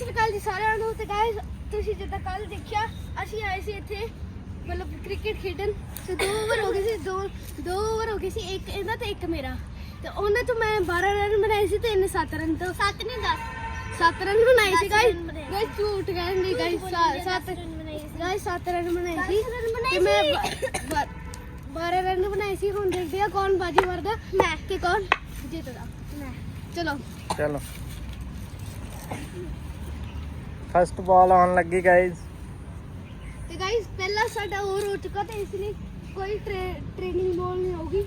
ਸਤਿ ਸ਼੍ਰੀ ਅਕਾਲ ਜੀ ਸਾਰਿਆਂ ਨੂੰ ਤੇ ਗਾਇਸ ਤੁਸੀਂ ਜਿੱਦਾਂ ਕੱਲ ਦੇਖਿਆ ਅਸੀਂ ਆਏ ਸੀ ਇੱਥੇ ਮਤਲਬ ਕ੍ਰਿਕਟ ਖੇਡਣ। ਤੇ ਦੋ ਓਵਰ ਹੋ ਗਏ ਸੀ ਦੋ ਦੋ ਓਵਰ ਹੋ ਗਏ ਸੀ ਇੱਕ ਇਹਦਾ ਤੇ ਇੱਕ ਮੇਰਾ। ਤੇ ਉਹਨਾਂ ਤੋਂ ਮੈਂ 12 ਰਨ ਬਣਾਏ ਸੀ ਤੇ ਇਹਨੇ 7 ਰਨ ਤੋਂ 7 ਨਹੀਂ 10 7 ਰਨ ਬਣਾਏ ਸੀ ਗਾਇਸ ਗਾਇਸ ਝੂਠ ਕਹਿੰਦੇ ਗਾਇਸ 7 ਗਾਇਸ 7 ਰਨ ਬਣਾਏ ਸੀ। ਤੇ ਮੈਂ 12 ਰਨ ਬਣਾਏ ਸੀ ਹੁਣ ਦੇਖਦੇ ਆ ਕੌਣ ਬਾਜੀ ਮਾਰਦਾ। ਮੈਂ। ਕਿ ਕੌਣ? ਜਿੱਤਦਾ। ਮੈਂ ਚਲੋ। ਚਲੋ। ਫਸਟ ਬਾਲ ਆਉਣ ਲੱਗੀ ਗਾਇਜ਼ ਤੇ ਗਾਇਸ ਪਹਿਲਾ ਸਾਡਾ ਓਵਰ ਹੋ ਚੁੱਕਾ ਤੇ ਇਸ ਲਈ ਕੋਈ ਟ੍ਰੇਨਿੰਗ ਬਾਲ ਨਹੀਂ ਹੋਊਗੀ।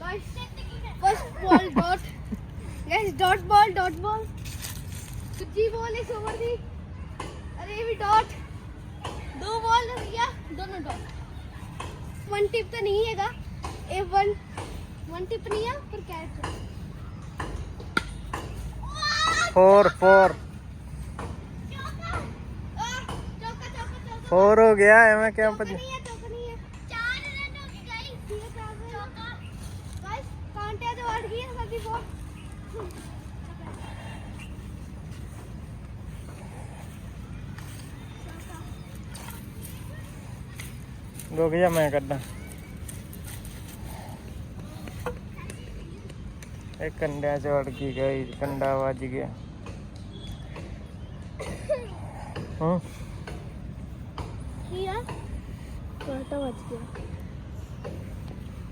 Guys first ball dot guys dot ball dot ball ਦੂਜੀ ਬਾਲ ਇਸ ਓਵਰ ਦੀ। ਅਰੇ ਇਹ ਵੀ ਡਾਟ ਦੋ ਬਾਲ ਗਿਆ ਦੋਨੋਂ ਡਾਟ ਵਨ ਟਿਪ ਤਾਂ ਨਹੀਂ ਹੈਗਾ। ਇਹ ਵਨ ਵਨ ਟਿਪ ਨਹੀਂ ਆ, ਪਰ ਕੈਚ 4 4 4 ਹੋ ਗਿਆ ਐਵੇਂ ਕਿਉਂ ਭੱਜ ਰੁਕ ਜਾ ਮੈਂ ਕੱਢਾਂ। ਇਹ ਕੰਡਿਆਂ ਚ ਵੜ ਗਈ ਗਈ ਕੰਡਾ ਵੱਜ ਗਿਆ। ਹੂੰ?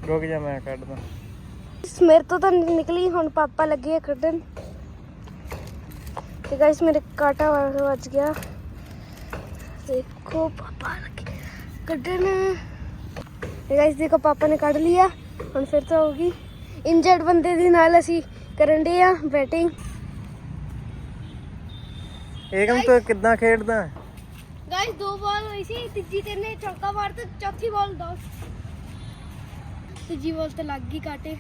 ਰੁਕ ਜਾ ਮੈਂ ਕੱਢਦਾ ਮੇਰੇ ਤੋਂ ਤਾਂ ਨਿਕਲੀ ਹੁਣ ਪਾਪਾ ਲੱਗੇ ਕੱਢਣ ਤੇ ਗਾਇਸ ਮੇਰੇ ਕਾਟਾ ਵੱਜ ਗਿਆ। ਦੇਖੋ ਪਾਪਾ ਲੱਗੇ ਕੱਢਣ ਗਾਇਸ ਦੇਖੋ ਪਾਪਾ ਨੇ ਕੱਢ ਲਿਆ ਹੁਣ ਫਿਰ ਤਾਂ ਹੋਗੀ ਇੰਜਰਡ ਬੰਦੇ ਦੇ ਨਾਲ ਅਸੀਂ ਕਰਨ ਦੇ ਆ ਬੈਟਿੰਗ ਏਕਮ ਤੂੰ ਕਿੱਦਾਂ ਖੇਡਦਾ? ਗਾਇਸ ਦੋ ਬਾਲ ਹੋਈ ਸੀ ਤੀਜੀ ਤੇ ਨੇ ਚੌਕਾ ਮਾਰਤਾ ਚੌਥੀ ਬਾਲ ਦੋ ਤੀਜੀ ਬਾਲ ਤੇ ਲੱਗ ਗਈ ਕਾਟੇ।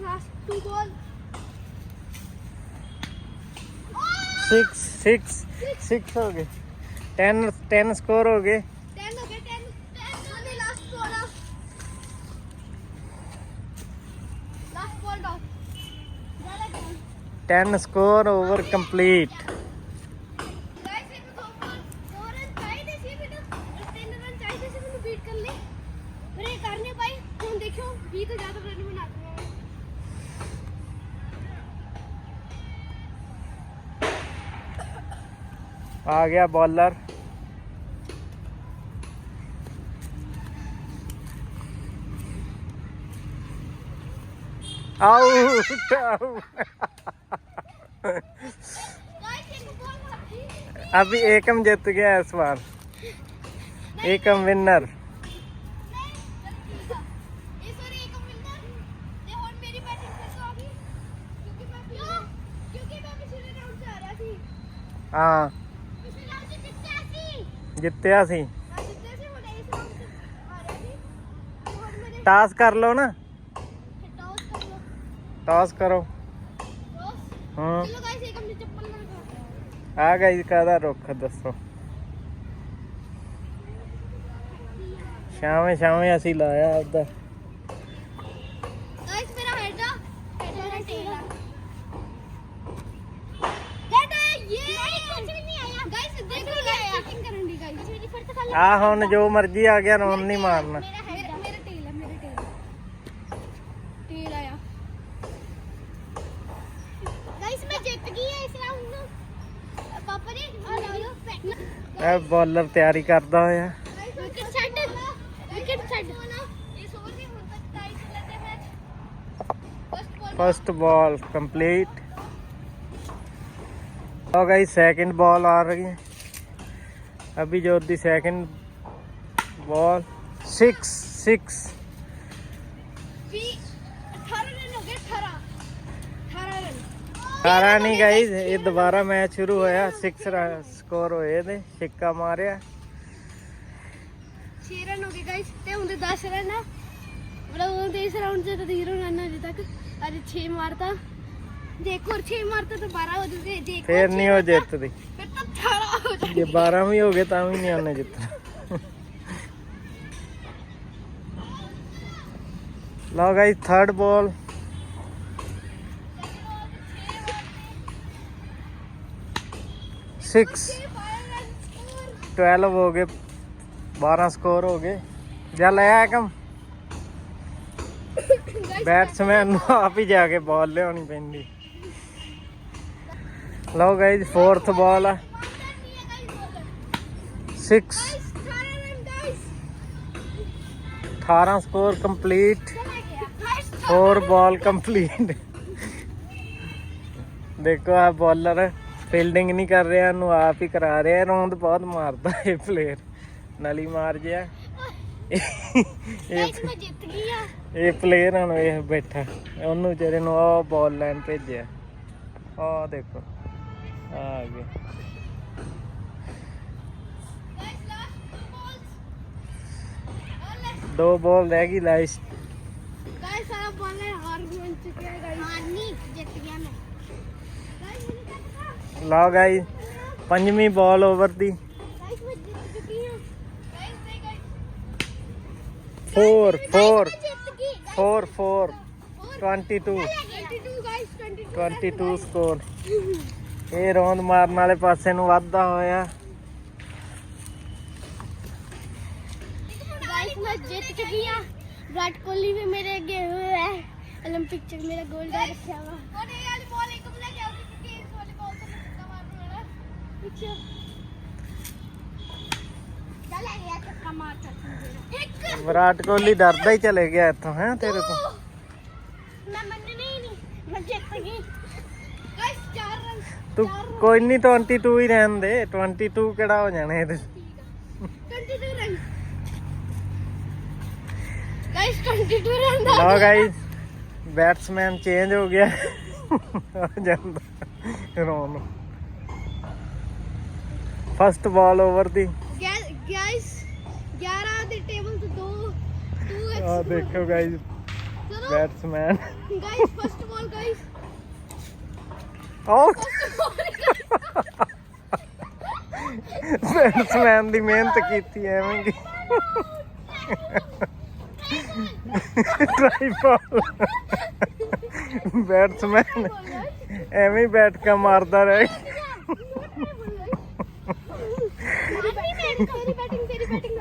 ਲਾਸਟ ਟੂ ਬਾਲ 6 6 6 ਹੋ ਗਏ। 10 10 ਸਕੋਰ ਹੋ ਗਏ 10 ਹੋ ਗਏ 10 10 ਉਹਨੇ ਲਾਸਟ ਬਾਲ ਆ ਲਾਸਟ ਬਾਲ ਡਾਟ ਜ਼ਿਆਦਾ ਗੋਲ 10 ਸਕੋਰ ਓਵਰ ਕੰਪਲੀਟ ਗਾਇਸ ਇੱਕ ਦੋ बॉल मारी अभी एकम जीत गया इस बार एकम विनर ਇਹ ਸੋਰੀ ਇੱਕ ਮਿਲਦਾ ਤੇ ਹੁਣ ਮੇਰੀ ਬੈਟਿੰਗ ਫਿਰ ਤੋਂ ਆ ਗਈ ਕਿਉਂਕਿ ਮੈਂ ਕਿਉਂਕਿ ਮੈਂ ਪਿਛਲੇ ਰਾਊਂਡ 'ਚ ਆ ਰਿਹਾ ਸੀ हाँ ਪਿਛਲੇ ਰਾਊਂਡ 'ਚ ਜਿੱਤਿਆ ਸੀ ਜਿੱਤਿਆ ਟਾਸ ਕਰੋ ਟੌਸ ਹਾਂ ਚਲੋ ਗਾਇਸ ਇੱਕ ਮਿੰਟ ਚੱਪਲ ਨਾਲ ਕਰ ਆ ਗਈ ਕਾਹਦਾ ਰੁੱਖ ਦੱਸੋ ਸ਼ਾਮੇ ਸ਼ਾਮੇ ਅਸੀਂ ਲਾਇਆ ਉਹਦਾ गाइस मेरा हेड आ मेरा टेल आ हेड है ये कुछ भी नहीं आया गाइस देख लो गाइस चीटिंग करन दी गाइस मेरी फिर से ਆ ਹੁਣ ਜੋ ਮਰਜ਼ੀ ਆ ਗਿਆ ਰੋਣ नहीं मारना ਇਹ ਬੋਲਰ ਤਿਆਰੀ ਕਰਦਾ ਹੋਇਆ विकेट सेट विकेट सेट इस ओवर में हो सकता है चलते match first ball first ball complete तो गई सेकंड बॉल आ रही है अभी जो दी सेकंड बॉल सिक्स सिक्स ਸਾਰਾ ਨਹੀਂ ਗਈ ਇਹ ਦੁਬਾਰਾ ਮੈਚ ਸ਼ੁਰੂ ਹੋਇਆ। 6 ਸਕੋਰ ਹੋਏ ਨੇ ਛਿੱਕਾ ਮਾਰਿਆ। 6 ਰਨ ਹੋ ਗਏ ਗਾਇਸ ਤੇ ਹੁੰਦੇ 10 ਰਨ ਆ। ਮਤਲਬ ਉਹਦੇ ਇਸ ਰਾਉਂਡ 'ਚ ਤਾਂ 0 ਰਨ ਅਜੇ ਤੱਕ। ਅੱਜ 6 ਮਾਰਤਾ। ਹੋਰ 6 ਮਾਰਤਾ ਤਾਂ 12 ਹੋ ਜੂਗੇ ਇੱਕ ਫੇਰ ਨਹੀਂ ਮਾਰਤਾ, ਜਿੱਤਦੀ। ਫਿਰ ਤਾਂ 18 ਹੋ ਜੇ 12 ਵੀ ਹੋ ਗਏ ਤਾਂ ਵੀ ਨਹੀਂ ਉਹਨੇ ਜਿੱਤਣਾ। ਲਓ ਗਾਇਸ ਥਰਡ ਬਾਲ 6 12 ਹੋ ਗਏ 12 ਸਕੋਰ ਹੋ ਗਏ। ਜਾ ਲੈ ਆ ਕੰਮ। ਬੈਟਸਮੈਨ ਨੂੰ ਆਪ ਹੀ ਜਾ ਕੇ ਬਾਲ ਲਿਆਉਣੀ ਪੈਂਦੀ। ਲਓ ਗਾਇਸ ਫੋਰਥ ਬਾਲ ਆ। 6 18 ਸਕੋਰ ਕੰਪਲੀਟ 4 ਬਾਲ ਕੰਪਲੀਟ ਦੇਖੋ ਆ ਬੋਲਰ ਫੀਲਡਿੰਗ ਨਹੀਂ ਕਰ ਰਿਹਾ ਇਹਨੂੰ ਆਪ ਹੀ ਕਰਾ ਰਿਹਾ ਰੌਂਦ ਬਹੁਤ ਮਾਰਦਾ ਇਹ ਪਲੇਅਰ ਨਲੀ ਮਾਰ ਗਿਆ ਇਹ ਗਾਇਸ ਮੈਂ ਜਿੱਤ ਗਈ ਆ। ਇਹ ਪਲੇਅਰ ਹੁਣ ਇਹ ਬੈਠਾ। ਉਹਨੂੰ ਵਿਚਾਰੇ ਨੂੰ ਆ ਬਾਲ ਲੈਣ ਭੇਜਿਆ। ਆ ਦੇਖੋ ਆ ਗਿਆ। ਗਾਇਸ ਲਾਸਟ ਟੂ ਬਾਲਸ ਦੋ ਬਾਲ ਰਹਿ ਗਈ ਲਾਈਸ ਗਾਇਸ ਸਾਰਾ ਬਾਲ ਹਾਰ ਚੁੱਕਿਆ ਹੈ ਗਾਇਸ ਨਹੀਂ ਜਿੱਤ ਗਿਆ ਮੈਂ ਗਾਇਸ ਮੈਨੂੰ ਕਹਿੰਦਾ ਲਓ ਗਾਈ ਪੰਜਵੀਂ ਬਾਲ ਓਵਰ ਦੀ। 4 4 4 4 22 22 ਸਕੋਰ ਇਹ ਰੌਂਦ ਮਾਰਨ ਵਾਲੇ ਪਾਸੇ ਨੂੰ ਵੱਧਦਾ ਹੋਇਆ। ਵਿਰਾਟ ਕੋਹਲੀ ਵੀ ਮੇਰੇ ਅੱਗੇ ਹੋਇਆ ਹੈ। 올림픽 ਚ ਮੇਰਾ ਗੋਲਡ ਰੱਖਿਆ ਵਾ। ਵਿੱਚ ਚੱਲ ਆ ਗਿਆ ਚੱਕਾ ਮਾਰ ਚੱਕ ਇੱਕ ਵਿਰਾਟ ਕੋਹਲੀ ਡਰਦਾ ਹੀ ਚਲੇ ਗਿਆ ਇੱਥੋਂ, ਹੈ ਤੇਰੇ ਤੋਂ। ਮੈਂ ਮੰਨਣੀ ਹੀ ਨਹੀਂ ਮੈਂ ਜਿੱਤ ਗਈ ਗਾਇਸ ਚਾਰ ਰਨ ਤੂੰ ਕੋਈ ਨਹੀਂ 22 ਹੀ ਰਹਿਣ ਦੇ। 22 ਕਿਹੜਾ ਹੋ ਜਾਣਾ ਇਹਦੇ 22 ਰਨ ਗਾਇਸ 22 ਰਨ ਦਾ ਲਓ ਗਾਇਸ ਬੈਟਸਮੈਨ ਚੇਂਜ ਹੋ ਗਿਆ। ਜਾਂਦਾ। ਰੋਣ ਨੂੰ ਫਸਟ ਬਾਲ ਓਵਰ ਦੀ ਗਾਇਸ 11 ਦੇ ਟੇਬਲ ਤੇ ਦੋ ਟੂ ਐਕਸ ਆ ਦੇਖੋ guys batsman guys first ball guys out batsman ਦੀ ਮਿਹਨਤ ਕੀਤੀ ਐਵੇਂ ਕੀ? ਟਰਾਈ ਬਾਲ ਬੈਟਸਮੈਨ ਐਵੇਂ ਬੈਠ ਕੇ ਮਾਰਦਾ ਰਹਿ। ਤੇਰੀ ਬੈਟਿੰਗ ਤੇਰੀ ਬੈਟਿੰਗ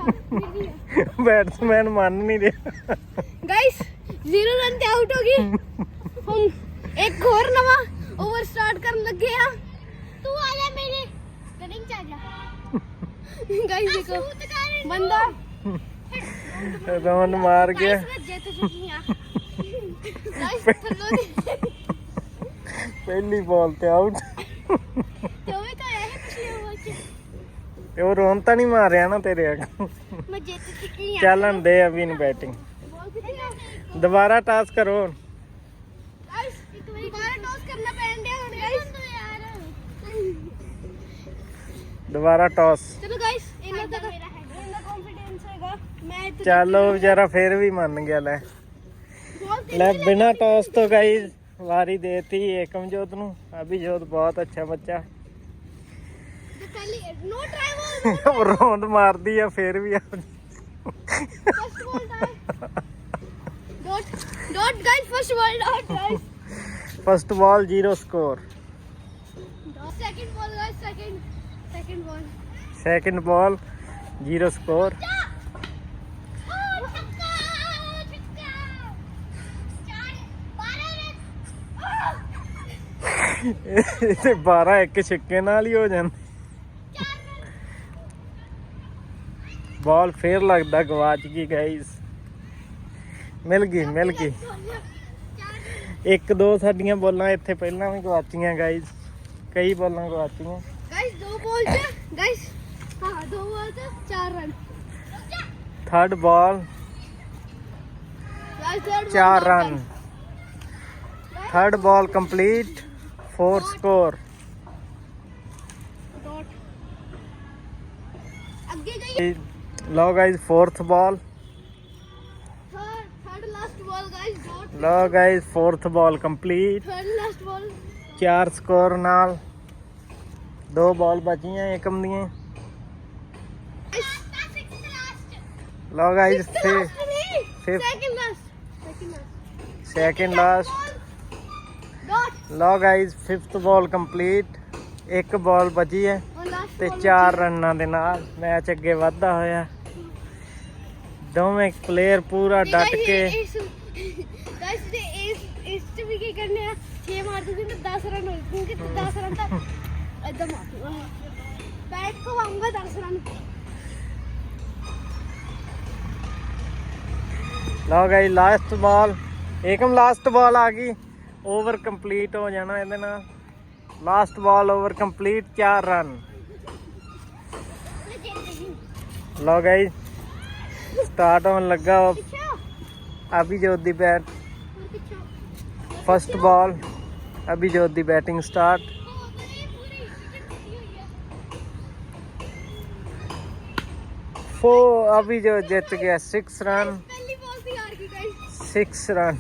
ਬੈਟਸਮੈਨ ਮੰਨ ਨਹੀਂ ਰਿਹਾ। ਗਾਇਸ 0 ਰਨ ਤੇ ਆਊਟ ਹੋ ਗਈ। ਹੁਣ ਇੱਕ ਹੋਰ ਨਵਾਂ ਓਵਰ ਸਟਾਰਟ ਕਰਨ ਲੱਗੇ ਆ। ਤੂੰ ਆ ਜਾ ਮੇਰੇ। ਰਨਿੰਗ ਚ ਆ ਜਾ। ਗਾਇਸ ਦੇਖੋ ਬੰਦਾ ਰੌਣ ਮਾਰ ਗਿਆ। ਗਾਇਸ ਮੈਂ ਜਿੱਤ ਚੁੱਕੀ ਆ ਗਾਇਸ ਥੱਲੋਂ ਦੀ। ਪਹਿਲੀ ਬਾਲ ਤੇ ਆਊਟ ਤੇ ਉਹ ਵੀ ਤਾਂ ਆਇਆ ਹੈ ਪਿਛਲੇ ਓਵਰ ਚ ਤੇ ਉਹ ਰੌਣ ਤਾਂ ਨਹੀਂ ਮਾਰਿਆ ਨਾ ਤੇਰੇ ਅੱਗੇ। ਮੈਂ ਜਿੱਤ ਚੁੱਕੀ ਆ। ਚੱਲਣ ਦੇ ਅਭੀ ਨੂੰ ਬੈਟਿੰਗ ਦੁਬਾਰਾ ਟਾਸ ਕਰੋ ਗਾਇਸ ਇੱਕ ਵਾਰੀ ਦੁਬਾਰਾ ਟੌਸ ਕਰਨਾ ਪੈਣ ਡਿਆ ਹੁਣ। ਗਾਇਸ ਦੁਬਾਰਾ ਟਾਸ ਚਲੋ ਗਾਇਸ ਇਹਨਾਂ ਦਾ ਇਹਨਾਂ ਕੰਫੀਡੈਂਸ ਹੈਗਾ। ਮੈਂ ਇੱਥੇ ਚੱਲ ਉਹ ਵਿਚਾਰਾ ਫੇਰ ਵੀ ਮੰਨ ਗਿਆ ਲੈ। ਲੈ ਬਿਨਾ ਟਾਸ ਤੋਂ ਗਾਈ ਵਾਰੀ ਦੇਤੀ ਏਕਮਜੋਤ ਨੂੰ। ਅਭਿਜੋਤ ਬਹੁਤ ਅੱਛਾ ਬੱਚਾ। ਤੇ ਪਹਿਲੀ ਨੋ ਟਰਾਈ ਰੌਂਡ ਮਾਰਦੀ ਆ ਫੇਰ ਵੀ ਆ। First ball tie dot dot guys first ball dot guys first ball zero score second ball guys second second ball second ball zero score ਤੇ 12 ਇੱਕ ਛੱਕੇ ਨਾਲ ਹੀ ਹੋ ਜਾਂਦੇ। ਬਾਲ ਫੇਰ ਲੱਗਦਾ ਗਵਾਚ ਗਈ ਗਾਈਸ ਮਿਲ ਗਈ ਮਿਲ ਗਈ ਇੱਕ ਦੋ ਸਾਡੀਆਂ ਬੋਲਾਂ ਇੱਥੇ ਪਹਿਲਾਂ ਵੀ ਗਵਾਚੀਆਂ ਗਾਈਸ ਕਈ ਬੋਲਾਂ ਗਵਾਚੀਆਂ ਗਾਇਸ ਦੋ ਬਾਲ ਚ ਗਾਇਸ ਹਾਂ ਦੋ ਬਾਲ ਚ ਚਾਰ run third ball guys third 4 run third ball complete 4 score dot ਅੱਗੇ ਗਈ ਲਓ guys fourth ball third third last ball guys dot ਲਓ guys fourth ball complete third last ball 4 score ਨਾਲ ਦੋ ਬਾਲ ਬਚੀਆਂ ਏਕਮ ਦੀਆਂ ਲਓ ਗਾਈਸ ਫੇ Second fifth. last. ਤੇ 4 ਰਨਾਂ ਦੇ ਨਾਲ ਮੈਚ ਅੱਗੇ ਵਧਦਾ ਹੋਇਆ। ਦੋਵੇਂ ਪਲੇਅਰ ਪੂਰਾ ਡਟ ਕੇ ਇਸ ਗਾਇਸ ਦੇ ਇਸ ਇਸ ਚ ਵੀ ਕੀ ਕਰਨੇ ਆ? 6 ਮਾਰ ਦੂੰਗੇ ਤਾਂ 10 ਰਨ ਹੋ ਕਿਉਂਕਿ 10 ਰਨ ਤੱਕ ਇਦਾਂ ਮਾਰ ਬੈਟ ਕੋ ਆਉਂਗਾ 10 ਰਨ ਲਓ guys last ball Ekam last ball ਆ ਗਈ। ਓਵਰ ਕੰਪਲੀਟ ਹੋ ਜਾਣਾ ਇਹਦੇ ਨਾਲ। Last ball over complete 4 run ਲਓ ਗਾਇਸ ਸਟਾਰਟ ਹੋਣ ਲੱਗਾ ਅਭਿਜੋਤ ਦੀ ਬੈਟ ਫਸਟ ਬਾਲ ਅਭਿਜੋਤ ਦੀ ਬੈਟਿੰਗ ਸਟਾਰਟ ਫੋ ਅਭਿਜੋਤ ਜਿੱਤ ਗਿਆ 6 ਰਨ ਪਹਿਲੀ ਬਾਲ ਦੀ ਹਾਰ ਗਈ ਗਾਇਸ 6 ਰਨ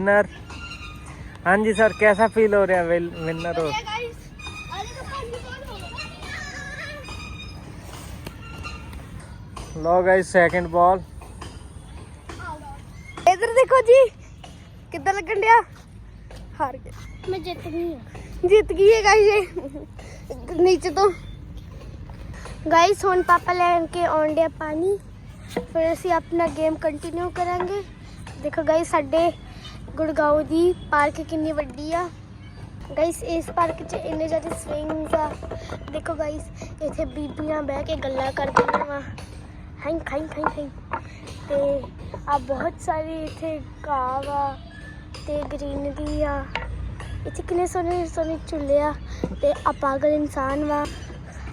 ਮੈਂ ਜਿੱਤ हाँ जी सर कैसा फील हो रहा है विनर हो? तो लो गाइस सेकंड बॉल इधर देखो जी। कितना लगन दिया? हार गए मैं जीत गई जीत गई है गाइस ये। नीचे तो। गाइस सोन पापा लेन के ऑन दिया पानी। फिर ऐसे अपना गेम कंटिन्यू करेंगे। देखो गाइस साढ़े ਗੁੜਗਾਉਂ ਦੀ ਪਾਰਕ ਕਿੰਨੀ ਵੱਡੀ ਆ ਗਾਇਸ ਇਸ ਪਾਰਕ 'ਚ ਇੰਨੇ ਜ਼ਿਆਦਾ ਸਵਿੰਗਸ ਆ ਦੇਖੋ ਗਾਇਸ ਇੱਥੇ ਬੀਬੀਆਂ ਬਹਿ ਕੇ ਗੱਲਾਂ ਕਰਦੀਆਂ ਵਾ ਹਾਂ ਖਾਈ ਖਾਈ ਖਾਈ ਤੇ ਆ ਬਹੁਤ ਸਾਰੇ ਇੱਥੇ ਘਾਹ ਵਾ ਤੇ ਗ੍ਰੀਨਰੀ ਆ ਇੱਥੇ ਕਿੰਨੇ ਸੋਹਣੇ ਸੋਹਣੇ ਝੂਲੇ ਆ ਤੇ ਆ ਪਾਗਲ ਇਨਸਾਨ ਵਾ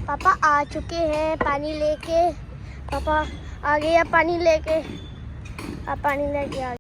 पापा आ चुके हैं पानी लेके पापा आ गए आप पानी लेके आप पानी लेके आ